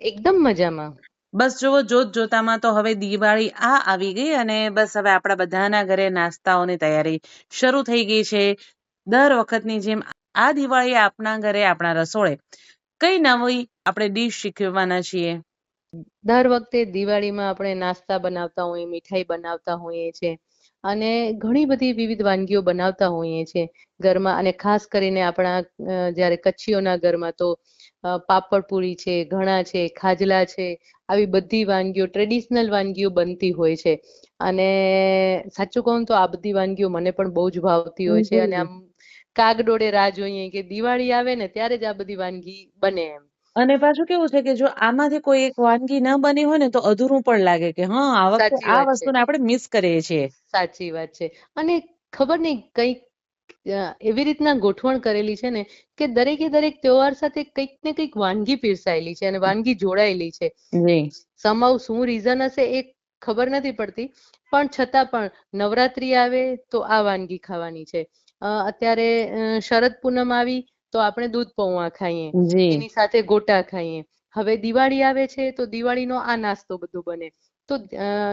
એકદમ મજામાં. બસ જુઓ જોત જોતામાં તો હવે દિવાળી આ આવી ગઈ અને બસ હવે આપણા બધાના ઘરે નાસ્તાઓની તૈયારી શરૂ થઈ ગઈ છે. દર વખતની જેમ આ દિવાળી આપના ઘરે આપણા રસોડે કઈ નવી આપણે ડીશ શીખવાના છીએ? દર વખતે દિવાળીમાં આપણે નાસ્તા બનાવતા હોઈએ મીઠાઈ બનાવતા હોઈએ છીએ અને ઘણી બધી વિવિધ વાનગીઓ બનાવતા હોઈએ છીએ ઘરમાં અને ખાસ કરીને આપણા જ્યારે કચ્છીઓના ઘરમાં તો પાપડ પૂરી છે ઘણા છે ખાજલા છે આવી બધી વાનગીઓ ટ્રેડિશનલ વાનગીઓ બનતી હોય છે. અને સાચું કહું તો આ બધી વાનગીઓ મને પણ બહુ જ ભાવતી હોય છે. અને આમ કાગડોળે રાહ જોઈએ કે દિવાળી આવે ને ત્યારે જ આ બધી વાનગી બને એમ. અને પાછું કેવું છે કે જો આમાંથી કોઈ એક વાનગી ન બની હોય ને તો અધૂરું પણ લાગે કે હા આ વખતે આ વસ્તુને આપણે મિસ કરીએ છીએ. સાચી વાત છે. અને ખબર નહીં કંઈક એવી રીતના ગોઠવણ કરેલી છે ને કે દરેકે દરેક તહેવાર સાથે કંઈક ને કંઈક વાનગી પીરસાયેલી છે અને વાનગી જોડાયેલી છે. સમાવ શું રીઝન હશે એ ખબર નથી પડતી પણ છતાં પણ નવરાત્રી આવે તો આ વાનગી ખાવાની છે. અત્યારે શરદ પૂનમ આવી તો આપણે દૂધ પૌવા ખાઈએ એની સાથે ગોટા ખાઈએ. હવે દિવાળી આવે છે તો દિવાળીનો આ નાસ્તો બધો બને. તો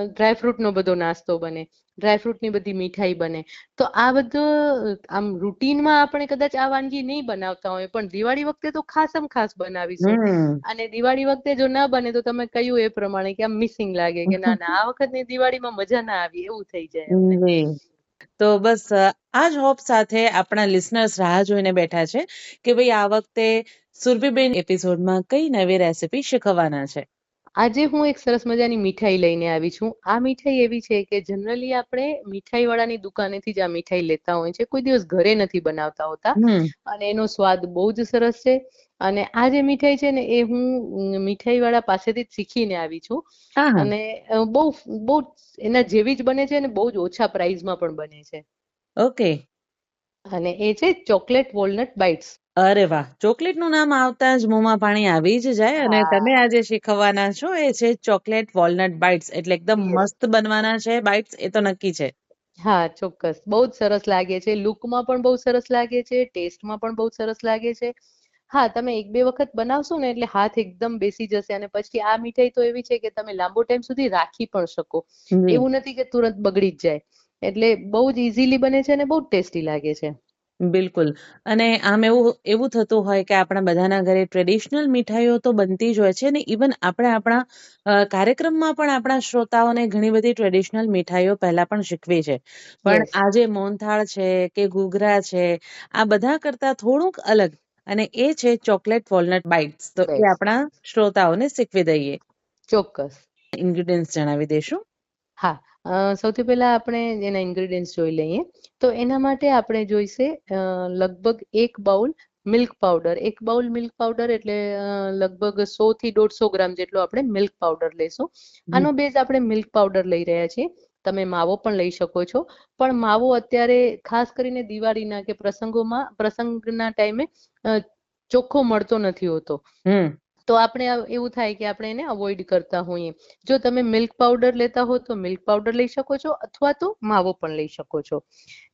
ડ્રાયફ્રૂટનો બધો નાસ્તો બને ડ્રાયફ્રૂટની બધી મીઠાઈ બને. તો આ બધું આમ રૂટીનમાં આપણે કદાચ આ વાનગી નહીં બનાવતા હોય પણ દિવાળી વખતે તો ખાસમ ખાસ બનાવીશું. અને દિવાળી વખતે જો ના બને તો તમે કહ્યું એ પ્રમાણે કે આમ મિસિંગ લાગે કે ના ના આ વખતની દિવાળીમાં મજા ના આવી એવું થઈ જાય તો બસ આ જ હોપ સાથે આપણા લિસનર્સ રાહ જોઈને બેઠા છે કે ભાઈ આ વખતે સુરભીબેન એપિસોડમાં કઈ નવી રેસીપી શીખવવાના છે. આજે હું એક સરસ મજાની મીઠાઈ લઈને આવી છું. આ મીઠાઈ એવી છે કે જનરલી આપણે મીઠાઈ વાળાની દુકાનેથી જ આ મીઠાઈ લેતા હોય છે. કોઈ દિવસ ઘરે નથી બનાવતા હોતા. અને એનો સ્વાદ બહુ જ સરસ છે. અને આ જે મીઠાઈ છે ને એ હું મીઠાઈ વાળા પાસેથી જ શીખીને આવી છું. અને બહુ બહુ એના જેવી જ બને છે અને બહુ જ ઓછા પ્રાઇસમાં પણ બને છે. ઓકે. અને એ છે ચોકલેટ વોલનટ બાઇટ્સ. અરે વાહ ચોકલેટનું નામ આવતા જ મોંમાં પાણી આવી જ જાય અને હા. તમે આજે શીખવવાના છો એ છે ચોકલેટ વોલનટ બાઇટ્સ એટલે એકદમ. મસ્ત બનવાના છે બાઇટ્સ એ તો નક્કી છે. હા ચોક્કસ. બહુ જ સરસ લાગે છે. લુકમાં પણ બહુ સરસ લાગે છે ટેસ્ટમાં પણ બહુ સરસ લાગે છે. હા તમે એક બે વખત બનાવશો ને એટલે હાથ એકદમ બેસી જશે અને પછી આ મીઠાઈ તો એવી છે કે તમે લાંબો ટાઈમ સુધી રાખી પણ શકો. જી એવું નથી કે તુરંત બગડી જ જાય. એટલે બહુ જ ઇઝીલી બને છે અને બહુ ટેસ્ટી લાગે છે. બિલકુલ. અને આમ એવું એવું થતું હોય કે આપણા બધાના ઘરે ટ્રેડિશનલ મીઠાઈઓ તો બનતી જ હોય છે ને ઇવન આપણે આપણા અ, કાર્યક્રમમાં પણ આપણા શ્રોતાઓને ઘણી બધી ટ્રેડિશનલ મીઠાઈઓ પહેલા પણ શીખવી છે. પણ યસ આજે મોહનથાળ છે કે ઘૂઘરા છે આ બધા કરતા થોડુંક અલગ. અને એ છે ચોકલેટ વોલનટ બાઇટ્સ તો એ આપણા શ્રોતાઓને શીખવી દઈએ. ચોક્કસ. ઇન્ગ્રીડિયન્ટ્સ જણાવી દેશું હા સૌથી પહેલા આપણે એના ઇન્ગ્રેડિયન્ટ્સ જોઈ લઈએ. તો એના માટે આપણે જોઈશે લગભગ એક બાઉલ મિલ્ક પાવડર એક બાઉલ મિલ્ક પાવડર એટલે લગભગ સો થી દોઢસો ગ્રામ જેટલો આપણે મિલ્ક પાવડર લઈશું આનો બેઝ આપણે મિલ્ક પાવડર લઈ રહ્યા છીએ. તમે માવો પણ લઈ શકો છો. પણ માવો અત્યારે ખાસ કરીને દિવાળીના કે પ્રસંગોમાં પ્રસંગના ટાઈમે ચોખ્ખો મળતો નથી હોતો. તો આપણે એવું થાય કે આપણે એને અવોઇડ કરતા હોઈએ. જો તમે મિલ્ક પાવડર લેતા હો તો મિલ્ક પાવડર લઈ શકો છો અથવા તો માવો પણ લઈ શકો છો.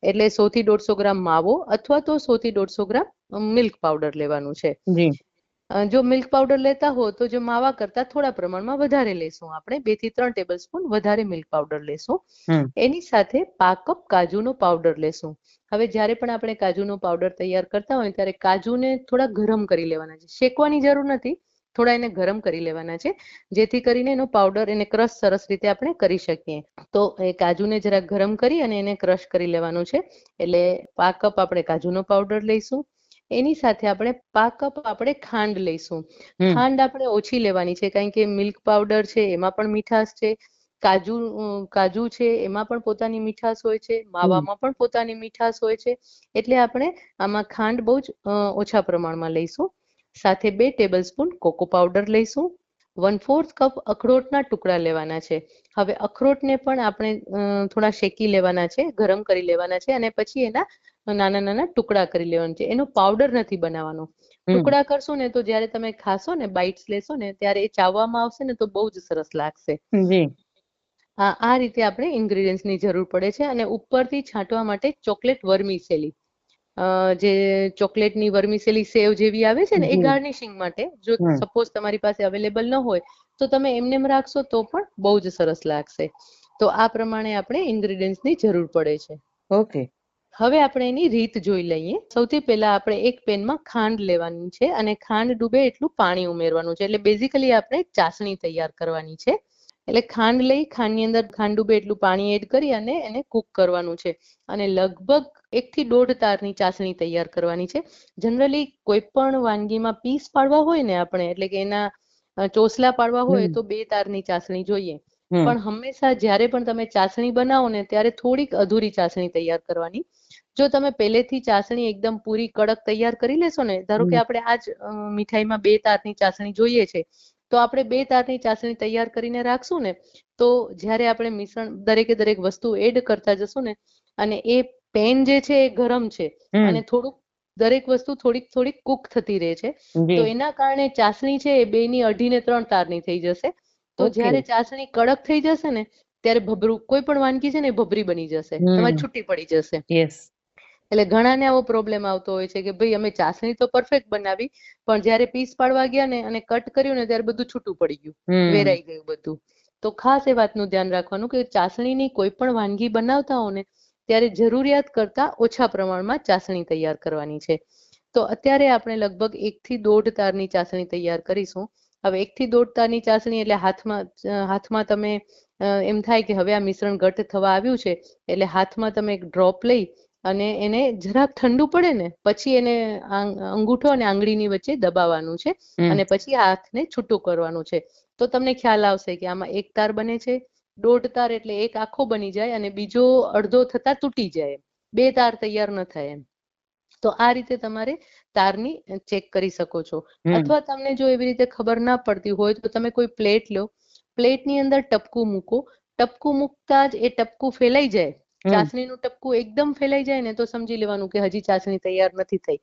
એટલે સો થી દોઢસો ગ્રામ માવો અથવા તો સો થી દોઢસો ગ્રામ મિલ્ક પાવડર લેવાનું છે. જો. મિલ્ક પાવડર લેતા હો તો જો માવા કરતા થોડા પ્રમાણમાં વધારે લેશું આપણે. બેથી ત્રણ ટેબલ સ્પૂન વધારે મિલ્ક પાવડર લેશું. એની સાથે પાક કપ કાજુનો પાવડર લેશું. હવે જ્યારે પણ આપણે કાજુનો પાવડર તૈયાર કરતા હોય ત્યારે કાજુને થોડા ગરમ કરી લેવાના છે. શેકવાની જરૂર નથી. થોડા એને ગરમ કરી લેવાના છે જેથી કરીને એનો પાવડર એને ક્રશ સરસ રીતે આપણે કરી શકીએ. તો એ કાજુને જરાક ગરમ કરી અને એને ક્રશ કરી લેવાનું છે. એટલે પા કપ આપણે કાજુનો પાવડર લઈશું. એની સાથે આપણે પા કપ આપણે ખાંડ લઈશું. ખાંડ આપણે ઓછી લેવાની છે કારણ કે મિલ્ક પાવડર છે એમાં પણ મીઠાશ છે. કાજુ કાજુ છે એમાં પણ પોતાની મીઠાશ હોય છે. માવામાં પણ પોતાની મીઠાશ હોય છે. એટલે આપણે આમાં ખાંડ બહુ જ ઓછા પ્રમાણમાં લઈશું. સાથે બે ટેબલ સ્પૂન કોકો પાવડર લઈશું. વન ફોર્થ કપ અખરોટના ટુકડા લેવાના છે. હવે અખરોટને પણ આપણે થોડા શેકી લેવાના છે ગરમ કરી લેવાના છે અને પછી એના નાના નાના ટુકડા કરી લેવાના છે. એનો પાવડર નથી બનાવવાનો. ટુકડા કરશો ને તો જ્યારે તમે ખાશો ને બાઇટ્સ લેશો ને ત્યારે એ ચાવવામાં આવશે ને તો બહુ જ સરસ લાગશે. આ આ રીતે આપણે ingredients ની જરૂર પડે છે અને ઉપરથી છાંટવા માટે ચોકલેટ વર્મિસેલી જે ચોકલેટની વર્મિસેલી સેવ જેવી આવે છે ને એ ગાર્નિશિંગ માટે જો સપોઝ તમારી પાસે અવેલેબલ ન હોય તો તમે એમનેમ રાખશો તો પણ બહુ જ સરસ લાગશે. તો આ પ્રમાણે આપણે ingredients ની જરૂર પડે છે. ઓકે. હવે આપણે એની રીત જોઈ લઈએ. સૌથી પહેલા આપણે એક પેનમાં ખાંડ લેવાની છે અને ખાંડ ડૂબે એટલું પાણી ઉમેરવાનું છે. એટલે બેઝિકલી આપણે ચાસણી તૈયાર કરવાની છે. એટલે ખાંડ લઈ ખાંડની અંદર ખાંડ ડૂબે એટલું પાણી એડ કરી અને એને કૂક કરવાનું છે. અને લગભગ એક થી દોઢ તારની ચાસણી તૈયાર કરવાની છે. જનરલી કોઈ પણ વાનગીમાં પીસ પાડવા હોય ને આપણે એટલે કે એના ચોસલા પાડવા હોય તો બે તારની ચાસણી જોઈએ. પણ હંમેશા જ્યારે પણ તમે ચાસણી બનાવો ને ત્યારે થોડીક અધૂરી ચાસણી તૈયાર કરવાની. જો તમે પહેલેથી ચાસણી એકદમ પૂરી કડક તૈયાર કરી લેશો ને ધારો કે આપણે આજ મીઠાઈમાં બે તારની ચાસણી જોઈએ છે તો આપણે બે તારની ચાસણી તૈયાર કરીને રાખશું ને તો જ્યારે આપણે મિશ્રણ દરેકે દરેક વસ્તુ એડ કરતા જશું ને અને એ પેન જે છે એ ગરમ છે અને થોડુંક દરેક વસ્તુ થોડીક થોડીક કુક થતી રહે છે તો એના કારણે ચાસણી છે એ બે ની અઢી ને ત્રણ તારની થઈ જશે. તો જયારે ચાસણી કડક થઈ જશે ને ત્યારે ભભરું કોઈ પણ વાનગી છે ને ભભરી બની જશે. તમારી છૂટી પડી જશે. યસ એટલે ઘણાને આવો પ્રોબ્લેમ આવતો હોય છે કે ભાઈ અમે ચાસણી તો પરફેક્ટ બનાવી પણ જ્યારે પીસ પાડવા ગયા ને અને કટ કર્યું ને ત્યારે બધું છૂટું પડી ગયું વેરાઈ ગયું બધું. તો ખાસ એ વાતનું ધ્યાન રાખવાનું કે ચાસણીની કોઈ પણ વાનગી બનાવતા હો ને ત્યારે જરૂરિયાત કરતા ઓછા પ્રમાણમાં ચાસણી તૈયાર કરવાની છે. તો અત્યારે આપણે લગભગ એક થી દોઢ તારની ચાસણી તૈયાર કરીશું. હવે એક થી દોઢ તારની ચાસણી એટલે હાથમાં હાથમાં તમે એમ થાય કે હવે આ મિશ્રણ ઘટ થવા આવ્યું છે એટલે હાથમાં તમે એક ડ્રોપ લઈ અને એને જરાક ઠંડુ પડે ને પછી એને અંગૂઠો અને આંગળીની વચ્ચે દબાવવાનું છે અને પછી આંખને છૂટું કરવાનું છે. તો તમને ખ્યાલ આવશે કે આમાં એક તાર બને છે દોઢ તાર એટલે એક આખો બની જાય અને બીજો અડધો થતા તૂટી જાય બે તાર તૈયાર ન થાય એમ. તો આ રીતે તમારે તારની ચેક કરી શકો છો. અથવા તમને જો એવી રીતે ખબર ના પડતી હોય તો તમે કોઈ પ્લેટ લો. પ્લેટની અંદર ટપકું મૂકો. ટપકું મૂકતા જ એ ટપકું ફેલાઈ જાય. ચાસણીનું ટપકું એકદમ ફેલાઈ જાય ને તો સમજી લેવાનું કે હજી ચાસણી તૈયાર નથી થઈ.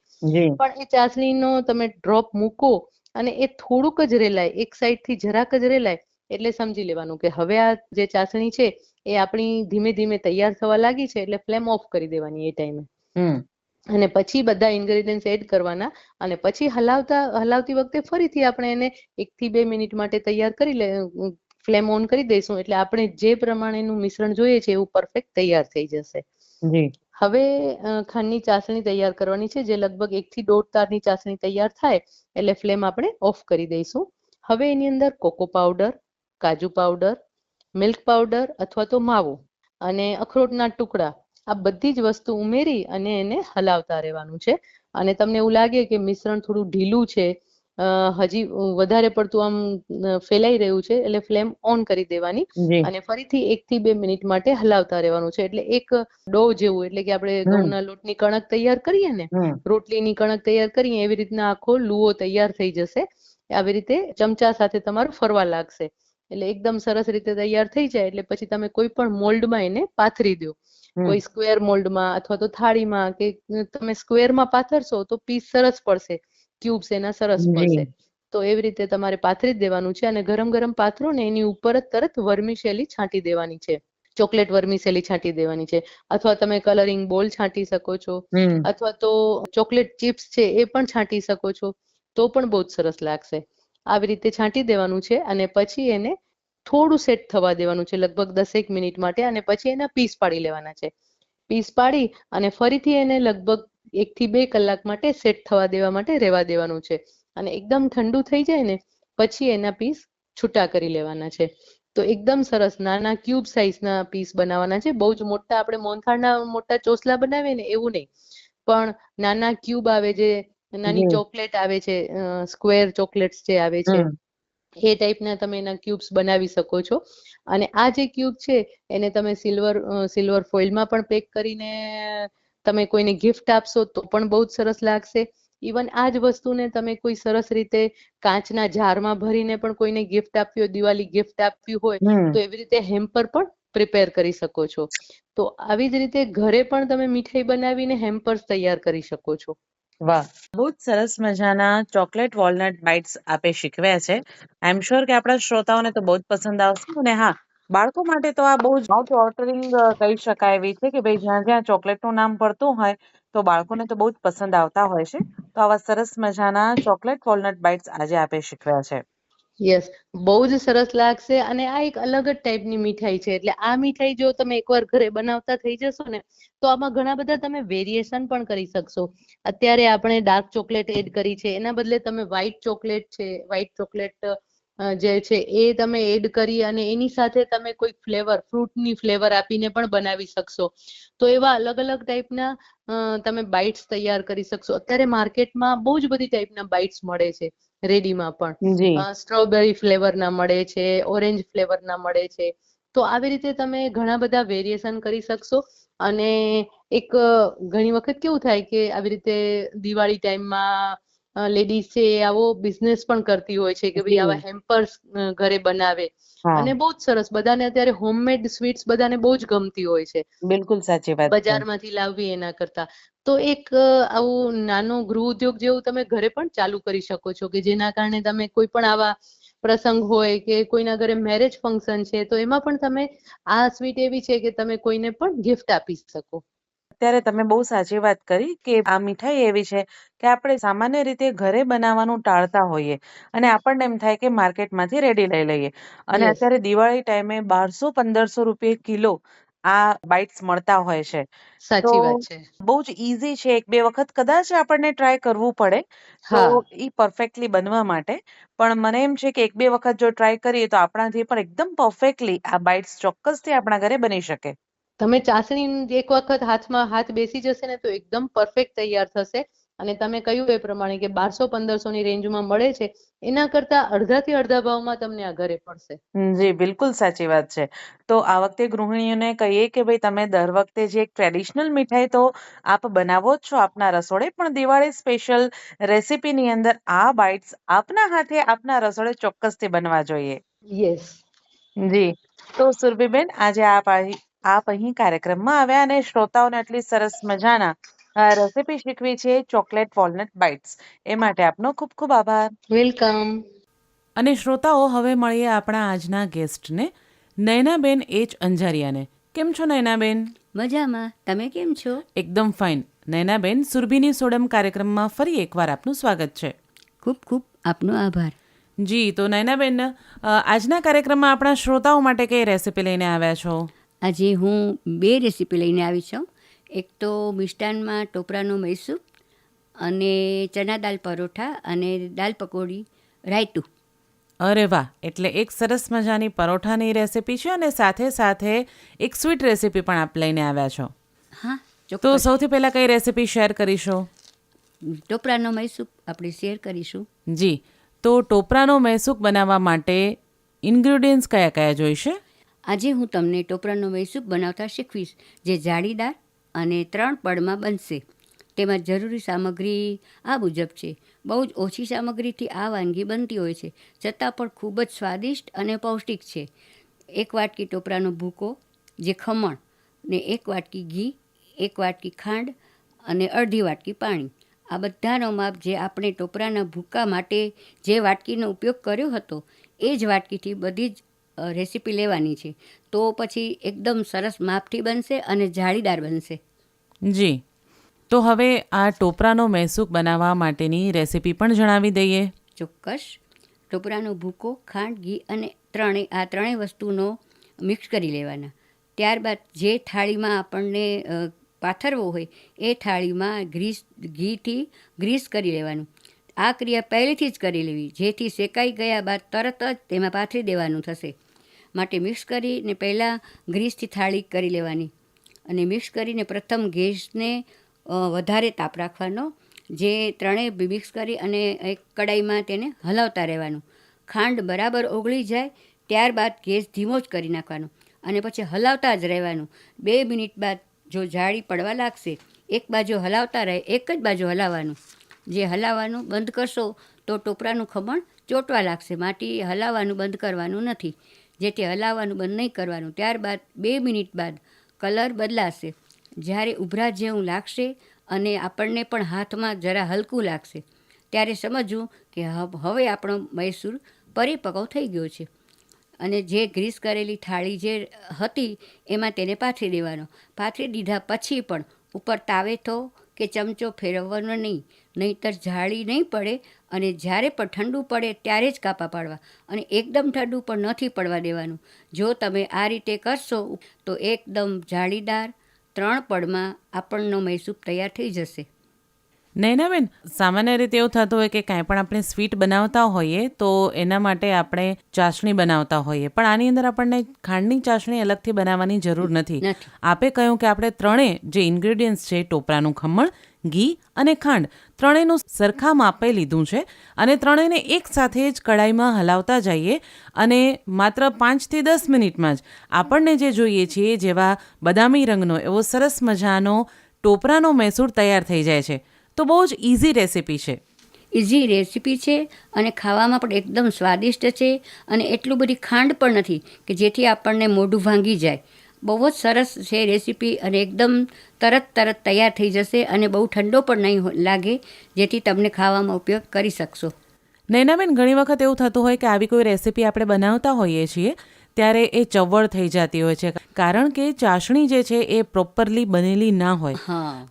પણ એ ચાસણીનો તમે ડ્રોપ મૂકો અને એ થોડુંક જ રેલાય એક સાઈડથી જરાક જ રેલાય એટલે સમજી લેવાનું કે હવે આ જે ચાસણી છે એ આપણી ધીમે ધીમે તૈયાર થવા લાગી છે એટલે ફ્લેમ ઓફ કરી દેવાની એ ટાઈમે. અને પછી બધા ઇન્ગ્રેડિયન્ટ્સ એડ કરવાના અને પછી હલાવતા હલાવતી વખતે ફરીથી આપણે એને એક થી બે મિનિટ માટે તૈયાર કરી લે ફ્લેમ ઓન કરી દઈશું. એટલે આપણે જે પ્રમાણેનું મિશ્રણ જોઈએ છે એવું પરફેક્ટ તૈયાર થઈ જશે. જી. હવે ખાંડની ચાસણી તૈયાર કરવાની છે જે લગભગ એક થી દોઢ તારની ચાસણી તૈયાર થાય એટલે ફ્લેમ આપણે ઓફ કરી દઈશું. હવે એની અંદર કોકો પાવડર કાજુ પાવડર મિલ્ક પાવડર અથવા તો માવો અને અખરોટના ટુકડા. આ બધી જ વસ્તુ ઉમેરી અને એને હલાવતા રહેવાનું છે. અને તમને એવું લાગે કે મિશ્રણ થોડું ઢીલું છે હજી વધારે પડતું આમ ફેલાઈ રહ્યું છે એટલે ફ્લેમ ઓન કરી દેવાની અને ફરીથી એક થી બે મિનિટ માટે હલાવતા રહેવાનું છે. એટલે એક ડો જેવું એટલે કે આપણે. ઘઉંના લોટની કણક તૈયાર કરીએ ને રોટલીની કણક તૈયાર કરીએ એવી રીતના આખો લુઓ તૈયાર થઈ જશે. આવી રીતે ચમચા સાથે તમારું ફરવા લાગશે. એટલે એકદમ સરસ રીતે તૈયાર થઈ જાય એટલે પછી તમે કોઈ પણ મોલ્ડમાં એને પાથરી દો. કોઈ સ્ક્વેર મોલ્ડમાં અથવા તો થાળીમાં કે તમે સ્ક્વેરમાં પાથરશો તો પીસ સરસ પડશે. ક્યુબ્સ એના સરસ પડશે તો એવી રીતે તમારે પાથરી જ દેવાનું છે અને ગરમ ગરમ પાથરો ને એની ઉપર જ તરત વર્મીશેલી છાંટી દેવાની છે. ચોકલેટ વર્મીશેલી છાંટી દેવાની છે. અથવા તમે કલરિંગ બોલ છાંટી શકો છો. અથવા તો ચોકલેટ ચિપ્સ છે એ પણ છાંટી શકો છો. તો પણ બહુ જ સરસ લાગશે. આવી રીતે છાંટી દેવાનું છે અને પછી એને થોડું સેટ થવા દેવાનું છે લગભગ દસેક મિનિટ માટે અને પછી એના પીસ પાડી લેવાના છે. પીસ પાડી અને ફરીથી એને લગભગ એક થી બે કલાક માટે સેટ થવા દેવા માટે રહેવા દેવાનું છે. અને એકદમ ઠંડુ થઈ જાય ને પછી એના પીસ છૂટા કરી લેવાના છે. તો એકદમ સરસ નાના ક્યુબ સાઈઝના પીસ બનાવવાના છે. બહુ જ મોટા આપણે મોનથાળના મોટા ચોસલા બનાવીએ ને એવું નહીં. પણ નાના ક્યુબ આવે જે નાની ચોકલેટ આવે છે સ્ક્વેર ચોકલેટ્સ જે આવે છે એ ટાઈપના તમે એના ક્યુબ્સ બનાવી શકો છો. અને આ જે ક્યુબ છે એને તમે સિલ્વર સિલ્વર ફોઇલમાં પણ પેક કરીને તમે કોઈને ગિફ્ટ આપશો તો પણ બહુ જ સરસ લાગશે. ઇવન આ જ વસ્તુને તમે કોઈ સરસ રીતે કાચના જારમાં ભરીને પણ કોઈને ગિફ્ટ આપવી હોય દિવાળી ગિફ્ટ આપવી હોય તો એવી રીતે હેમ્પર પણ પ્રિપેર કરી શકો છો. તો આવી જ રીતે ઘરે પણ તમે મીઠાઈ બનાવીને હેમ્પર્સ તૈયાર કરી શકો છો. વાહ. બહુ જ સરસ મજાના ચોકલેટ વોલનટ બાઇટ્સ આપે શીખવ્યા છે. આઈ એમ શ્યોર કે આપણા શ્રોતાઓને તો બહુ જ પસંદ આવશે અને હા. બાળકો માટે તો આ બહુ જ માઉથ વોટરિંગ કહી શકાય એવી છે કે ભાઈ, જ્યાં જ્યાં ચોકલેટનું નામ પડતું હોય, તો બાળકોને તો બહુ જ પસંદ આવતા હોય છે. તો આવા સરસ મજાના ચોકલેટ વોલનટ બાઇટ્સ આજે આપે શીખવ્યા છે. યસ બહુ જ સરસ લાગશે અને આ એક અલગ જ ટાઈપની મીઠાઈ છે. એટલે આ મીઠાઈ જો તમે એકવાર ઘરે બનાવતા થઈ જશો ને, તો આમાં ઘણા બધા તમે વેરિએશન પણ કરી શકશો. અત્યારે આપણે ડાર્ક ચોકલેટ એડ કરી છે. એના બદલે તમે વ્હાઇટ ચોકલેટ છે વ્હાઇટ ચોકલેટ જે છે એ તમે એડ કરી અને એની સાથે તમે કોઈ ફ્લેવર ફ્રૂટની ફ્લેવર આપીને પણ બનાવી શકશો. તો એવા અલગ અલગ ટાઈપના તમે બાઇટ્સ તૈયાર કરી શકશો. અત્યારે માર્કેટમાં બહુ જ બધી ટાઈપના બાઇટ્સ મળે છે રેડીમાં પણ. સ્ટ્રોબેરી ફ્લેવરના મળે છે ઓરેન્જ ફ્લેવરના મળે છે. તો આવી રીતે તમે ઘણા બધા વેરિએશન કરી શકશો. અને એક ઘણી વખત કેવું થાય કે આવી રીતે દિવાળી ટાઈમમાં લેડીઝ છે આવો બિઝનેસ પણ કરતી હોય છે કે ભાઈ આવા હેમ્પર્સ ઘરે બનાવે. અને બહુ જ સરસ. બધાને અત્યારે હોમમેડ સ્વીટ્સ બધાને બહુ જ ગમતી હોય છે. બિલકુલ સાચી વાત બજારમાંથી લાવવી એના કરતા. તો એક આવું નાનો ગૃહ ઉદ્યોગ જેવું તમે ઘરે પણ ચાલુ કરી શકો છો કે જેના કારણે તમે કોઈ પણ આવા પ્રસંગ હોય કે કોઈના ઘરે મેરેજ ફંક્શન છે તો એમાં પણ તમે આ સ્વીટ એવી છે કે તમે કોઈને પણ ગિફ્ટ આપી શકો. અત્યારે તમે બહુ સાચી વાત કરી કે આ મીઠાઈ એવી છે કે આપણે સામાન્ય રીતે ઘરે બનાવવાનું ટાળતા હોઈએ અને આપણને એમ થાય કે માર્કેટમાંથી રેડી લઈ લઈએ. અને યસ અત્યારે દિવાળી ટાઈમે બારસો પંદરસો રૂપિયે કિલો આ બાઇટ્સ મળતા હોય છે. તો સાચી વાત છે. બહુ જ ઈઝી છે. એક બે વખત કદાચ આપણને ટ્રાય કરવું પડે તો હા. ઈ પરફેક્ટલી બનવા માટે. પણ મને એમ છે કે એક બે વખત જો ટ્રાય કરીએ તો આપણાથી પણ એકદમ પરફેક્ટલી આ બાઇટ્સ ચોક્કસથી આપણા ઘરે બની શકે. તમે ચાસણી એક વખત હાથમાં હાથ બેસી જશે ને તો એકદમ પરફેક્ટ તૈયાર થશે. અને તમે કહ્યું એ પ્રમાણે કે બારસો પંદરસો ની રેન્જમાં મળે છે એના કરતા અડધાથી અડધા ભાવમાં તમને આ ઘરે પડશે. જી બિલકુલ સાચી વાત છે. તો આ વખતે ગૃહિણીઓને કહીએ કે ભાઈ તમે દર વખતે જે એક ટ્રેડિશનલ મીઠાઈ તો આપ બનાવો જ છો આપના રસોડે પણ દિવાળી સ્પેશિયલ રેસીપીની અંદર આ બાઇટ્સ આપના હાથે આપના રસોડે ચોક્કસથી બનવા જોઈએ. યસ જી. તો સુરભીબેન આજે આપ આપ અહીં કાર્યક્રમમાં આવ્યા અને શ્રોતાઓને આટલી સરસ મજાના રેસીપી શીખવી છે ચોકલેટ વોલનટ બાઇટ્સ એ માટે આપનો ખૂબ ખૂબ આભાર. વેલકમ અને શ્રોતાઓ હવે મળીએ આપણા આજના ગેસ્ટને નયનાબેન એચ અંજારિયાને. કેમ છો નયનાબેન? મજામાં. તમે કેમ છો? એકદમ ફાઇન નયનાબેન સુરભીની સોડમ કાર્યક્રમમાં ફરી એકવાર આપનું સ્વાગત છે. ખૂબ ખૂબ આપનો આભાર. જી તો નયનાબેન આજના કાર્યક્રમમાં આપણા શ્રોતાઓ માટે કઈ રેસીપી લઈને આવ્યા છો? આજે હું બે રેસીપી લઈને આવી છું. એક તો મિષ્ટાનમાં ટોપરાનો મૈસૂર અને ચણા દાલ પરોઠા અને દાલ પકોડી રાયતું. અરે વાહ એટલે એક સરસ મજાની પરોઠાની રેસીપી છે અને સાથે સાથે એક સ્વીટ રેસીપી પણ આપ લઈને આવ્યા છો. હા તો સૌથી પહેલાં કઈ રેસીપી શેર કરીશો? ટોપરાનો મૈસૂર આપણે શેર કરીશું. જી તો ટોપરાનો મૈસૂક બનાવવા માટે ઇન્ગ્રેડિયન્ટ્સ કયા કયા જોઈશે? આજે હું તમને ટોપરાનો મૈસૂર બનાવતા શીખવીશ, જે જાળીદાર અને ત્રણ પળમાં બનશે. તેમાં જરૂરી સામગ્રી આ મુજબ છે. બહુ જ ઓછી સામગ્રીથી આ વાનગી બનતી હોય છે, છતાં પણ ખૂબ જ સ્વાદિષ્ટ અને પૌષ્ટિક છે. એક વાટકી ટોપરાનો ભૂકો, જે ખમણ, ને એક વાટકી ઘી, એક વાટકી ખાંડ અને અડધી વાટકી પાણી. આ બધાનો માપ જે આપણે ટોપરાના ભૂકા માટે જે વાટકીનો ઉપયોગ કર્યો હતો, એ જ વાટકીથી બધી જ રેસીપી લેવાની છે. તો પછી એકદમ સરસ માપથી બનશે અને જાળીદાર બનશે. જી. તો હવે આ ટોપરાનો મૈસૂક બનાવવા માટેની રેસીપી પણ જણાવી દઈએ. ચોક્કસ. ટોપરાનો ભૂકો ખાંડ ઘી અને ત્રણેય આ ત્રણેય વસ્તુનો મિક્સ કરી લેવાના. ત્યારબાદ જે થાળીમાં આપણને પાથરવો હોય એ થાળીમાં ગ્રીસ ઘીથી ગ્રીસ કરી લેવાનું. આ ક્રિયા પહેલેથી જ કરી લેવી જેથી શેકાઈ ગયા બાદ તરત જ તેમાં પાથરી દેવાનું થશે. માટે મિક્સ કરીને પહેલાં ગ્રીસથી થાળી કરી લેવાની. અને મિક્સ કરીને પ્રથમ ગેસને વધારે તાપ રાખવાનો. જે ત્રણેય મિક્સ કરી અને એક કડાઈમાં તેને હલાવતા રહેવાનું. ખાંડ બરાબર ઓગળી જાય, ત્યારબાદ ગેસ ધીમો જ કરી નાખવાનો. અને પછી હલાવતા જ રહેવાનું. બે મિનિટ બાદ જો જાળી પડવા લાગશે, એક બાજુ હલાવતા રહે, એક જ બાજુ હલાવવાનું. જે હલાવવાનું બંધ કરશો, તો ટોપરાનું ખમણ ચોંટવા લાગશે. માટી હલાવવાનું બંધ કરવાનું નથી. જેથી હલાવવાનું બંધ નહીં કરવાનું. ત્યારબાદ બે મિનિટ બાદ કલર બદલાશે. જ્યારે ઉભરા જેવું લાગશે અને આપણને પણ હાથમાં જરા હલકું લાગશે. ત્યારે સમજવું કે હવ- આપણો મૈસૂર પરિપક્વ થઈ ગયો છે. અને જે ગ્રીસ કરેલી થાળી જે હતી, એમાં તેને પાથરી દેવાનો. પાથરી દીધા પછી પણ ઉપર તાવેથો કે ચમચો ફેરવવાનો નહીં, નહીંતર જાળી નહીં પડે અને જ્યારે પણ ઠંડુ પડે ત્યારે જ કાપા પાડવા અને એકદમ ઠંડુ પણ નથી પડવા દેવાનું. જો તમે આ રીતે કરશો, તો એકદમ જાળીદાર ત્રણ પળમાં આપણનો મૈસૂર તૈયાર થઈ જશે. નૈનાબેન સામાન્ય રીતે એવું થતું હોય કે કાંઈ પણ આપણે સ્વીટ બનાવતા હોઈએ તો એના માટે આપણે ચાસણી બનાવતા હોઈએ. પણ આની અંદર આપણને ખાંડની ચાસણી અલગથી બનાવવાની જરૂર નથી. આપે કહ્યું કે આપણે ત્રણેય જે ઇન્ગ્રેડિયન્ટ્સ છે ટોપરાનું ખમણ ઘી અને ખાંડ ત્રણેયનું સરખા માપે લીધું છે અને ત્રણેયને એક સાથે જ કડાઈમાં હલાવતા જઈએ અને માત્ર પાંચથી દસ મિનિટમાં જ આપણને જે જોઈએ છીએ જેવા બદામી રંગનો એવો સરસ મજાનો ટોપરાનો મૈસૂર તૈયાર થઈ જાય છે. તો બહુ જ ઇઝી રેસિપી છે. ઇઝી રેસીપી છે અને ખાવામાં પણ એકદમ સ્વાદિષ્ટ છે અને એટલું બધી ખાંડ પણ નથી કે જેથી આપણને મોઢું ભાંગી જાય. બહુ જ સરસ છે રેસીપી અને એકદમ તરત તરત તૈયાર થઈ જશે અને બહુ ઠંડો પણ નહીં લાગે જેથી તમને ખાવામાં ઉપયોગ કરી શકશો. નૈનાબેન ઘણી વખત એવું થતું હોય કે આવી કોઈ રેસિપી આપણે બનાવતા હોઈએ છીએ ત્યારે એ ચવળ થઈ જતી હોય છે. કારણ કે ચાસણી જે છે એ પ્રોપરલી બનેલી ના હોય.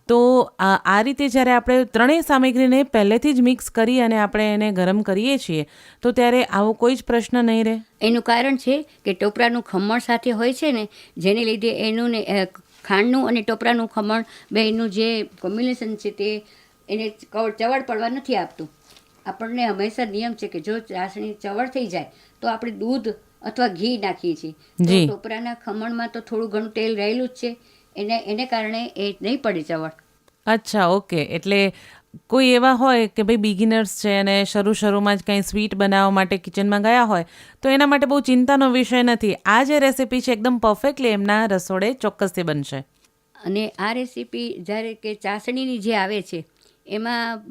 તો આ આ રીતે જ્યારે આપણે ત્રણેય સામગ્રીને પહેલેથી જ મિક્સ કરી અને આપણે એને ગરમ કરીએ છીએ તો ત્યારે આવો કોઈ જ પ્રશ્ન નહીં રહે. એનું કારણ છે કે ટોપરાનું ખમણ સાથે હોય છે ને જેને લીધે એનું ને ખાંડનું અને ટોપરાનું ખમણ બેનું જે કોમ્બિનેશન છે તે એને ચવડ પડવા નથી આપતું. આપણને હંમેશા નિયમ છે કે જો ચાસણી ચવડ થઈ જાય તો આપણે દૂધ અથવા ઘી નાખીએ છીએ. ટોપરાના ખમણમાં તો થોડું ઘણું તેલ રહેલું જ છે. એને એને કારણે એ નહીં પડે ચવડ અચ્છા ઓકે. એટલે કોઈ એવા હોય કે ભાઈ બિગિનર્સ છે અને શરૂ શરૂમાં જ કંઈ સ્વીટ બનાવવા માટે કિચનમાં ગયા હોય તો એના માટે બહુ ચિંતાનો વિષય નથી. આ જે રેસીપી છે એકદમ પરફેક્ટલી એમના રસોડે ચોક્કસથી બનશે. અને આ રેસીપી જ્યારે કે ચાસણીની જે આવે છે એમાં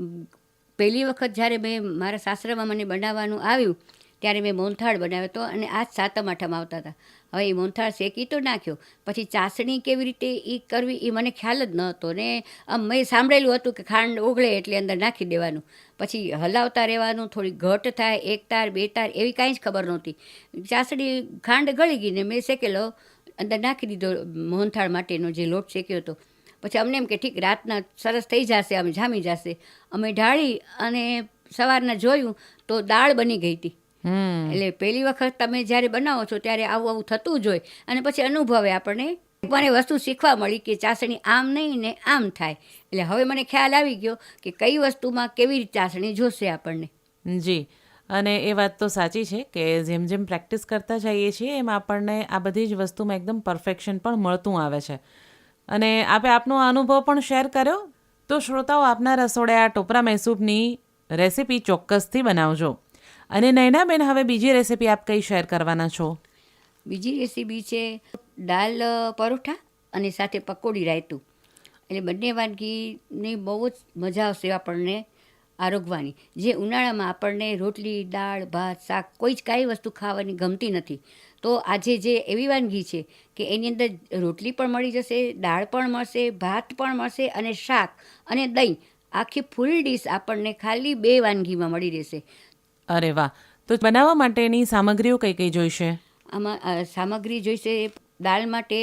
પહેલી વખત જ્યારે મેં મારા સાસરામાં મને બનાવવાનું આવ્યું ત્યારે મેં મોનથાળ બનાવ્યો હતો અને આ સાતમ આઠમ આવતા હતા. હવે એ મોહનથાળ શેકી તો નાખ્યો. પછી ચાસણી કેવી રીતે એ કરવી એ મને ખ્યાલ જ ન હતો ને આમ મેં સાંભળેલું હતું કે ખાંડ ઓગળે એટલે અંદર નાખી દેવાનું. પછી હલાવતા રહેવાનું, થોડી ઘટ થાય, એક તાર, બે તાર એવી કાંઈ જ ખબર નહોતી. ચાસણી ખાંડ ગળી ગઈ ને મેં શેકેલો, અંદર નાખી દીધો મોહનથાળ માટેનો જે લોટ શેક્યો હતો. પછી અમને એમ કે, ઠીક, રાતના સરસ થઈ જશે અમે જામી જશે. અમે ઢાળી અને સવારના જોયું તો દાળ બની ગઈ હતી. એટલે પહેલી વખત તમે જ્યારે બનાવો છો ત્યારે આવું આવું થતું જ હોય. અને પછી અનુભવે આપણને મને વસ્તુ શીખવા મળી કે ચાસણી આમ નહીં ને આમ થાય. એટલે હવે મને ખ્યાલ આવી ગયો કે કઈ વસ્તુમાં કેવી ચાસણી જોશે આપણને. જી. અને એ વાત તો સાચી છે કે જેમ જેમ પ્રેક્ટિસ કરતા જઈએ છીએ એમ આપણને આ બધી જ વસ્તુમાં એકદમ પરફેક્શન પણ મળતું આવે છે. અને આપે આપનો અનુભવ પણ શેર કર્યો? તો શ્રોતાઓ આપના રસોડે આ ટોપરા મૈસૂરની રેસિપી ચોક્કસથી બનાવજો. અને નૈનાબેન હવે બીજી રેસીપી આપ કઈ શેર કરવાના છો? બીજી રેસીપી છે દાલ પરોઠા અને સાથે પકોડી રાયતું. એટલે બંને વાનગીની બહુ જ મજા આવશે આપણને આરોગવાની. જે ઉનાળામાં આપણને રોટલી, દાળ, ભાત, શાક કોઈ જ કાંઈ વસ્તુ ખાવાની ગમતી નથી. તો આજે જે એવી વાનગી છે કે એની અંદર રોટલી પણ મળી જશે, દાળ પણ મળશે, ભાત પણ મળશે અને શાક અને દહીં. આખી ફૂલ ડીશ આપણને ખાલી બે વાનગીમાં મળી રહેશે. અરે વાહ. તો બનાવવા માટેની સામગ્રીઓ કઈ કઈ જોઈશે? આમાં સામગ્રી જોઈશે દાળ માટે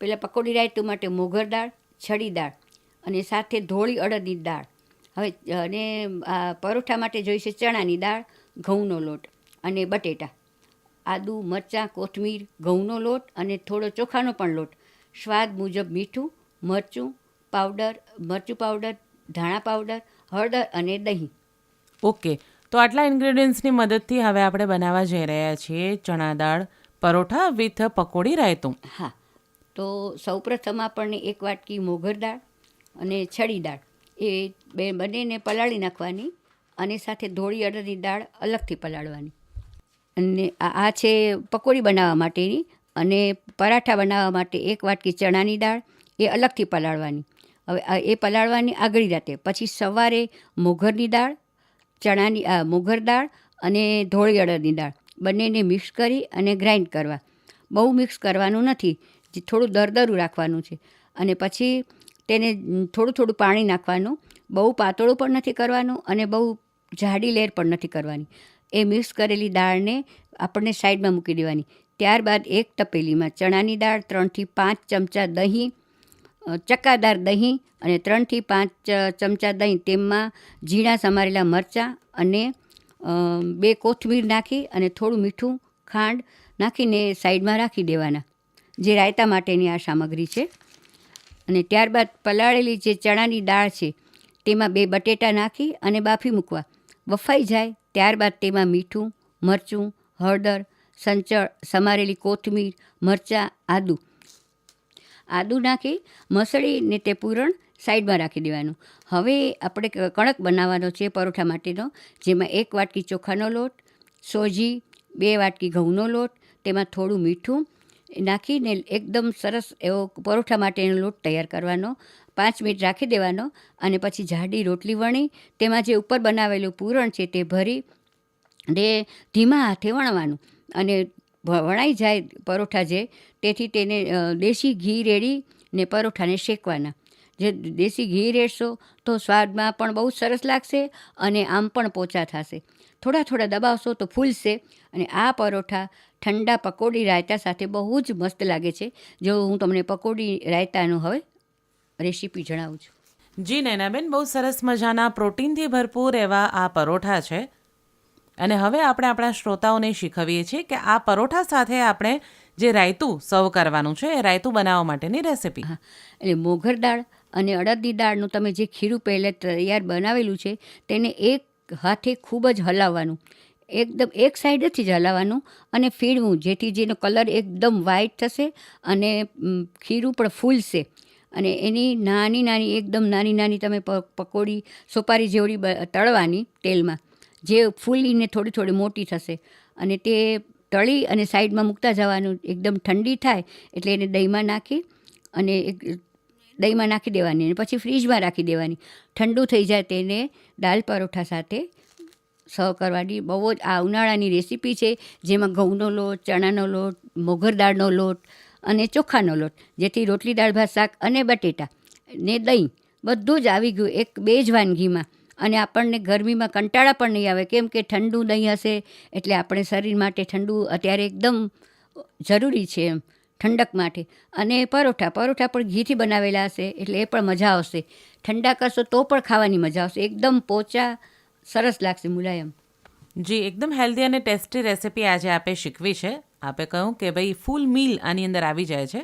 પહેલાં પકોડી રાયતું માટે મોગર દાળ છડી દાળ અને સાથે ધોળી અડદની દાળ. હવે અને પરોઠા માટે જોઈશે ચણાની દાળ ઘઉંનો લોટ અને બટેટા. આદુ મરચાં કોથમીર ઘઉંનો લોટ અને થોડો ચોખાનો પણ લોટ. સ્વાદ મુજબ મીઠું મરચું પાવડર મરચું પાવડર ધાણા પાવડર હળદર અને દહીં. ઓકે. તો આટલા ઇન્ગ્રેડિયન્ટ્સની મદદથી હવે આપણે બનાવવા જઈ રહ્યા છીએ ચણા દાળ, પરોઠા વિથ પકોડી રાયતું. હા, તો સૌપ્રથમ આપણને એક વાટકી મોગર દાળ અને છડી દાળ. એ બે બંનેને પલાળી નાખવાની અને સાથે ધોળી અડદની દાળ અલગથી પલાળવાની. અને આ છે પકોડી બનાવવા માટેની અને પરાઠા બનાવવા માટે એક વાટકી ચણાની દાળ, એ અલગથી પલાળવાની. હવે એ પલાળવાની આગળ રાતે. પછી સવારે મોગરની દાળ ચણાની આ મોગર દાળ અને ધોળી અડદની દાળ. બંનેને મિક્સ કરી અને ગ્રાઇન્ડ કરવા. બહુ મિક્સ કરવાનું નથી, જે થોડું દરદરું રાખવાનું છે. અને પછી તેને થોડું થોડું પાણી નાખવાનું. બહુ પાતળું પણ નથી કરવાનું અને બહુ જાડી લેર પણ નથી કરવાની. એ મિક્સ કરેલી દાળને આપણને સાઈડમાં મૂકી દેવાની. ત્યારબાદ એક તપેલીમાં ચણાની દાળ, ત્રણથી પાંચ ચમચા દહીં ચક્કાદાર દહીં અને ત્રણથી પાંચ ચમચા દહીં તેમાં ઝીણા સમારેલા મરચાં અને બે કોથમીર નાખી અને થોડું મીઠું ખાંડ નાખીને સાઈડમાં રાખી દેવાના, જે રાયતા માટેની આ સામગ્રી છે. અને ત્યારબાદ પલાળેલી જે ચણાની દાળ છે, તેમાં બે બટેટા નાખી અને બાફી મૂકવા. બફાઈ જાય ત્યારબાદ તેમાં મીઠું, મરચું, હળદર, સંચળ, સમારેલી કોથમીર, મરચાં, આદું આદું નાખી મસળીને તે પૂરણ સાઈડમાં રાખી દેવાનું. હવે આપણે કણક બનાવવાનો છે પરોઠા માટેનો, જેમાં એક વાટકી ચોખાનો લોટ, સોજી, બે વાટકી ઘઉંનો લોટ, તેમાં થોડું મીઠું નાખીને એકદમ સરસ એવો પરોઠા માટેનો લોટ તૈયાર કરવાનો. પાંચ મિનિટ રાખી દેવાનો અને પછી જાડી રોટલી વણી, તેમાં જે ઉપર બનાવેલું પૂરણ છે તે ભરી ને ધીમા હાથે વણવાનું. અને વણાઈ જાય પરોઠા જે, તેથી તેને દેશી ઘી રેડી ને પરોઠાને શેકવાના. જે દેશી ઘી રેડશો તો સ્વાદમાં પણ બહુ સરસ લાગશે અને આમ પણ પોચા થશે. થોડા થોડા દબાવશો તો ફૂલશે અને આ પરોઠા ઠંડા પકોડી રાયતા સાથે બહુ જ મસ્ત લાગે છે. જો હું તમને પકોડી રાયતાનું હવે રેસીપી જણાવું છું. જી નૈનાબેન, બહુ સરસ મજાના પ્રોટીનથી ભરપૂર એવા આ પરોઠા છે. અને હવે આપણે આપણા શ્રોતાઓને શીખવીએ છીએ કે આ પરોઠા સાથે આપણે જે રાયતું સર્વ કરવાનું છે, એ રાયતું બનાવવા માટેની રેસિપી એટલે મોગર દાળ અને અડદની દાળનું તમે જે ખીરું પહેલાં તૈયાર બનાવેલું છે, તેને એક હાથે ખૂબ જ હલાવવાનું. એકદમ એક સાઈડથી જ હલાવવાનું અને ફીણવું જેથી જેનો કલર એકદમ વ્હાઇટ થશે અને ખીરું પણ ફૂલશે. અને એની નાની નાની, એકદમ નાની નાની તમે પકોડી, સોપારી જેવડી તળવાની તેલમાં. જે ફૂલીને થોડી થોડી મોટી થશે. અને તે તળી અને સાઈડમાં મૂકતા જવાનું એકદમ ઠંડી થાય એટલે એને દહીંમાં નાખી અને એક દહીંમાં નાખી દેવાની અને પછી ફ્રીજમાં રાખી દેવાની. ઠંડુ થઈ જાય તેને દાલ પરોઠા સાથે સર્વ કરવાની. બહુ જ આ ઉનાળાની રેસીપી છે, જેમાં ઘઉંનો લોટ, ચણાનો લોટ, મોગર દાળનો લોટ અને ચોખાનો લોટ, જેથી રોટલી, દાળ, ભાત, શાક અને બટેટા ને દહીં બધું જ આવી ગયું એક બે જ વાનગીમાં. અને આપણને ગરમીમાં કંટાળા પણ નહીં આવે. કેમ કે ઠંડુ દહીં હશે એટલે આપણે શરીર માટે ઠંડુ અત્યારે એકદમ જરૂરી છે એમ, ઠંડક માટે. અને પરોઠા પરોઠા પણ ઘીથી બનાવેલા હશે એટલે એ પણ મજા આવશે. ઠંડા કરશો તો પણ ખાવાની મજા આવશે. એકદમ પોચા, સરસ લાગશે મુલાયમ જી, એકદમ હેલ્ધી અને ટેસ્ટી રેસિપી આજે આપે શીખવી છે. આપે કહ્યું કે ભાઈ ફૂલ મીલ આની અંદર આવી જાય છે.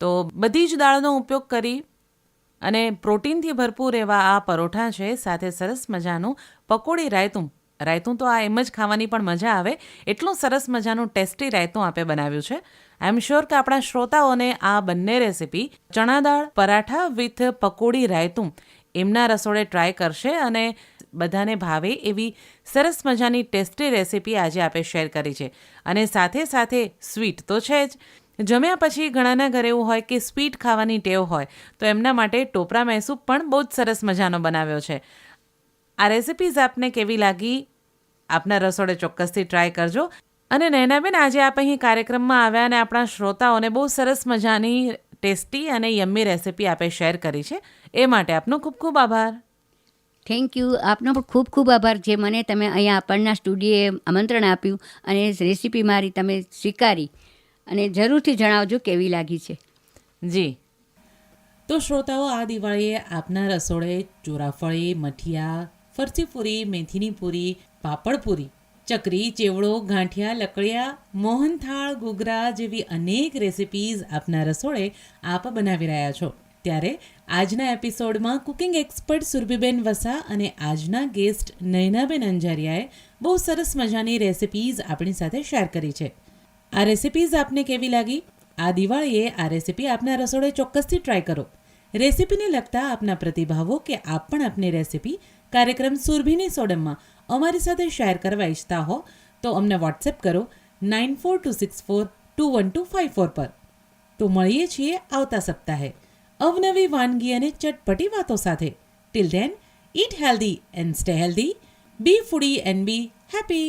તો બધી જ દાળનો ઉપયોગ કરી અને પ્રોટીનથી ભરપૂર એવા આ પરોઠા છે, સાથે સરસ મજાનું પકોડી રાયતું. રાયતું તો આ એમ જ ખાવાની પણ મજા આવે. એટલું સરસ મજાનું ટેસ્ટી રાયતું આપે બનાવ્યું છે. આઈ એમ શ્યોર કે આપણા શ્રોતાઓને આ બંને રેસિપી, ચણા દાળ, પરાઠા વિથ પકોડી રાયતું, એમના રસોડે ટ્રાય કરશે અને બધાને ભાવે એવી સરસ મજાની ટેસ્ટી રેસીપી આજે આપે શેર કરી છે. અને સાથે સાથે સ્વીટ તો છે જ. જમ્યા પછી ઘણાના ઘરે એવું હોય કે સ્વીટ ખાવાની ટેવ હોય, તો એમના માટે ટોપરા મૈસૂપ પણ બહુ જ સરસ મજાનો બનાવ્યો છે. આ રેસિપીઝ આપને કેવી લાગી? આપના રસોડે ચોક્કસથી ટ્રાય કરજો. અને નૈનાબેન આજે આપ અહીં કાર્યક્રમમાં આવ્યા અને આપણા શ્રોતાઓને બહુ સરસ મજાની ટેસ્ટી અને યમ્મી રેસિપી આપે શેર કરી છે. એ માટે આપનો ખૂબ ખૂબ આભાર. થેન્ક યુ આપનો પણ ખૂબ ખૂબ આભાર જે મને તમે અહીંયા આપણના સ્ટુડિયોએ આમંત્રણ આપ્યું અને રેસીપી મારી તમે સ્વીકારી. અને જરૂરથી જણાવજો કેવી લાગી છે. જી. તો શ્રોતાઓ, આ દિવાળીએ આપના રસોડે ચોરાફળી, મઠિયા, ફરસીપુરી મેથીની પૂરી પાપડપુરી, ચકરી ચેવડો ગાંઠિયા, લકડિયા, મોહનથાળ, ઘૂઘરા જેવી અનેક રેસિપીઝ આપના રસોડે આપ બનાવી રહ્યા છો. ત્યારે આજના એપિસોડમાં કુકિંગ એક્સપર્ટ સુરભીબેન વસા અને આજના ગેસ્ટ નયનાબેન અંજારિયાએ બહુ સરસ મજાની રેસિપીઝ આપણી સાથે શેર કરી છે. આ રેસિપીઝ આપને કેવી લાગી? આ દિવાળીએ આ રેસિપી આપના રસોડે ચોક્કસથી ટ્રાય કરો. રેસિપીને લગતા આપના પ્રતિભાવો કે આપ પણ આપની રેસિપી કાર્યક્રમ સુરભીની સોડમમાં અમારી સાથે શેર કરવા ઈચ્છતા હો, તો અમને વોટ્સએપ કરો nine four two six four two one two five four પર. તો મળીએ છીએ આવતા સપ્તાહે અવનવી વાનગી અને ચટપટી વાતો સાથે. Till then eat healthy and stay healthy be foodie and be happy